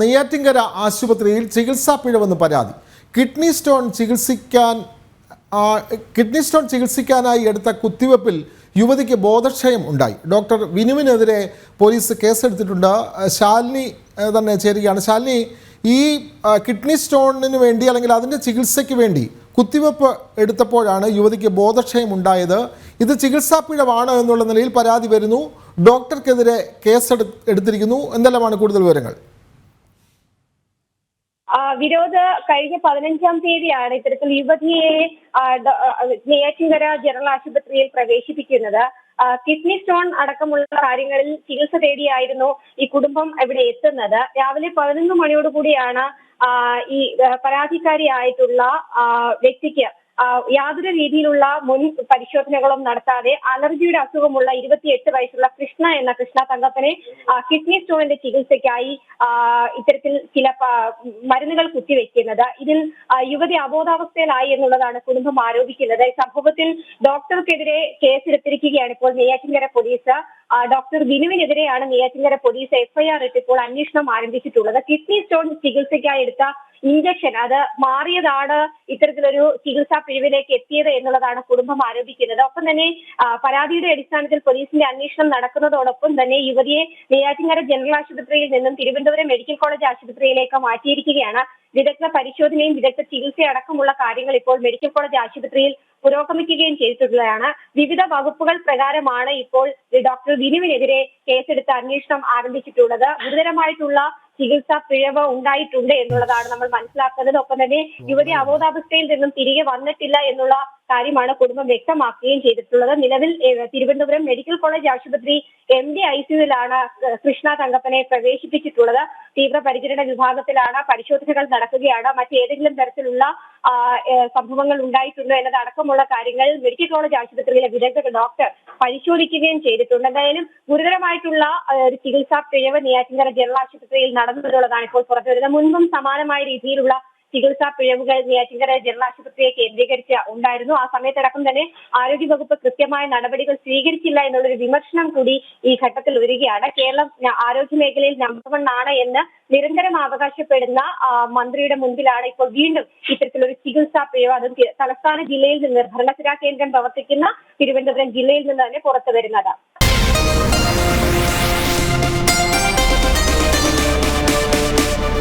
നെയ്യാറ്റിങ്കര ആശുപത്രിയിൽ ചികിത്സാ പിഴവെന്ന് പരാതി. കിഡ്നി സ്റ്റോൺ ചികിത്സിക്കാൻ കിഡ്നി സ്റ്റോൺ ചികിത്സിക്കാനായി എടുത്ത കുത്തിവെപ്പിൽ യുവതിക്ക് ബോധക്ഷയം ഉണ്ടായി. ഡോക്ടർ വിനുവിനെതിരെ പോലീസ് കേസെടുത്തിട്ടുണ്ട്. ശാലിനി തന്നെ ചേരുകയാണ്. ശാലിനി ഈ കിഡ്നി സ്റ്റോണിന് വേണ്ടി അല്ലെങ്കിൽ അതിന്റെ ചികിത്സയ്ക്ക് വേണ്ടി കുത്തിവെപ്പ് എടുത്തപ്പോഴാണ് യുവതിക്ക് ബോധക്ഷയം ഉണ്ടായത്. ഇത് ചികിത്സാ പിഴവാണ് എന്നുള്ള നിലയിൽ പരാതി വരുന്നു. ഡോക്ടർക്കെതിരെ കേസെടു എടുത്തിരിക്കുന്നു. എന്തെല്ലാമാണ് കൂടുതൽ വിവരങ്ങൾ? ആ, വിരോധ് കഴിഞ്ഞ പതിനഞ്ചാം തീയതിയാണ് ഇത്തരത്തിൽ യുവതിയെ നെയ്യാറ്റിൻകര ജനറൽ ആശുപത്രിയിൽ പ്രവേശിപ്പിക്കുന്നത്. കിഡ്നി സ്റ്റോൺ അടക്കമുള്ള കാര്യങ്ങളിൽ ചികിത്സ തേടിയായിരുന്നു ഈ കുടുംബം ഇവിടെ എത്തുന്നത്. രാവിലെ പതിനൊന്ന് മണിയോടുകൂടിയാണ് ഈ പരാതിക്കാരിയായിട്ടുള്ള വ്യക്തിക്ക് യാതൊരു രീതിയിലുള്ള മുൻ പരിശോധനകളും നടത്താതെ അലർജിയുടെ അസുഖമുള്ള ഇരുപത്തിയെട്ട് വയസ്സുള്ള കൃഷ്ണ എന്ന കൃഷ്ണ തങ്കപ്പനെ കിഡ്നി സ്റ്റോണിന്റെ ചികിത്സയ്ക്കായി ഇത്തരത്തിൽ ചില മരുന്നുകൾ കുത്തിവെക്കുന്നത്. ഇതിൽ യുവതി അബോധാവസ്ഥയിലായി എന്നുള്ളതാണ് കുടുംബം ആരോപിക്കുന്നത്. സംഭവത്തിൽ ഡോക്ടർക്കെതിരെ കേസെടുത്തിരിക്കുകയാണ് ഇപ്പോൾ നെയ്യാറ്റിൻകര പോലീസ്. ഡോക്ടർ വിനുവിനെതിരെയാണ് നെയ്യാറ്റിൻകര പോലീസ് എഫ്ഐആർ ഇട്ട് ഇപ്പോൾ അന്വേഷണം ആരംഭിച്ചിട്ടുള്ളത്. കിഡ്നി സ്റ്റോൺ ചികിത്സയ്ക്കായി എടുത്ത ഇഞ്ചക്ഷൻ അത് മാറിയതാണ് ഇത്തരത്തിലൊരു ചികിത്സാ പിരിവിലേക്ക് എത്തിയത് എന്നുള്ളതാണ് കുടുംബം ആരോപിക്കുന്നത്. ഒപ്പം തന്നെ പരാതിയുടെ അടിസ്ഥാനത്തിൽ പോലീസിന്റെ അന്വേഷണം നടക്കുന്നതോടൊപ്പം തന്നെ യുവതിയെ നെയ്യാറ്റിൻകര ജനറൽ ആശുപത്രിയിൽ നിന്നും തിരുവനന്തപുരം മെഡിക്കൽ കോളേജ് ആശുപത്രിയിലേക്ക് മാറ്റിയിരിക്കുകയാണ്. വിദഗ്ധ പരിശോധനയും വിദഗ്ധ ചികിത്സയടക്കമുള്ള കാര്യങ്ങൾ ഇപ്പോൾ മെഡിക്കൽ കോളേജ് ആശുപത്രിയിൽ പുരോഗമിക്കുകയും ചെയ്തിട്ടുള്ളതാണ്. വിവിധ വകുപ്പുകൾ പ്രകാരമാണ് ഇപ്പോൾ ഡോക്ടർ വിനുവിനെതിരെ കേസെടുത്ത് അന്വേഷണം ആരംഭിച്ചിട്ടുള്ളത്. ഗുരുതരമായിട്ടുള്ള ചികിത്സാ പിഴവ് ഉണ്ടായിട്ടുണ്ട് എന്നുള്ളതാണ് നമ്മൾ മനസ്സിലാക്കുന്നത് ഒപ്പം തന്നെ യുവതി അബോധാവസ്ഥയിൽ നിന്നും തിരികെ വന്നിട്ടില്ല എന്നുള്ള കാര്യമാണ് കുടുംബം വ്യക്തമാക്കുകയും ചെയ്തിട്ടുള്ളത്. നിലവിൽ തിരുവനന്തപുരം മെഡിക്കൽ കോളേജ് ആശുപത്രി എം ഡി ഐ സിയുവിലാണ് കൃഷ്ണ തങ്കപ്പനെ പ്രവേശിപ്പിച്ചിട്ടുള്ളത്. തീവ്രപരിചരണ വിഭാഗത്തിലാണ് പരിശോധനകൾ നടക്കുകയാണ്. മറ്റേതെങ്കിലും തരത്തിലുള്ള സംഭവങ്ങൾ ഉണ്ടായിട്ടുണ്ടോ എന്നതടക്കമുള്ള കാര്യങ്ങൾ മെഡിക്കൽ കോളേജ് ആശുപത്രിയിലെ വിദഗ്ധ ഡോക്ടർ പരിശോധിക്കുകയും ചെയ്തിട്ടുണ്ട്. എന്തായാലും ഗുരുതരമായിട്ടുള്ള ഒരു ചികിത്സാ പിഴവ് നെയ്യാറ്റിൻകര ജനറൽ ആശുപത്രിയിൽ നടന്നിട്ടുള്ളതാണ് ഇപ്പോൾ പുറത്തു വരുന്നത് മുൻപും സമാനമായ രീതിയിലുള്ള ചികിത്സാ പിഴവുകൾ നെയ്യാറ്റിൻകര ജനറൽ ആശുപത്രിയെ കേന്ദ്രീകരിച്ച് ഉണ്ടായിരുന്നു. ആ സമയത്തടക്കം തന്നെ ആരോഗ്യവകുപ്പ് കൃത്യമായ നടപടികൾ സ്വീകരിച്ചില്ല എന്നുള്ളൊരു വിമർശനം കൂടി ഈ ഘട്ടത്തിൽ വരികയാണ്. കേരളം ആരോഗ്യ മേഖലയിൽ നമ്പർ വൺ ആണ് എന്ന് നിരന്തരം അവകാശപ്പെടുന്ന മന്ത്രിയുടെ മുൻപിലാണ് ഇപ്പോൾ വീണ്ടും ഇത്തരത്തിലൊരു ചികിത്സാ പിഴവ്. അതും തലസ്ഥാന ജില്ലയിൽ നിന്ന് ഭരണസിരാ കേന്ദ്രം പ്രവർത്തിക്കുന്ന തിരുവനന്തപുരം ജില്ലയിൽ നിന്ന് തന്നെ പുറത്തു വരുന്നത്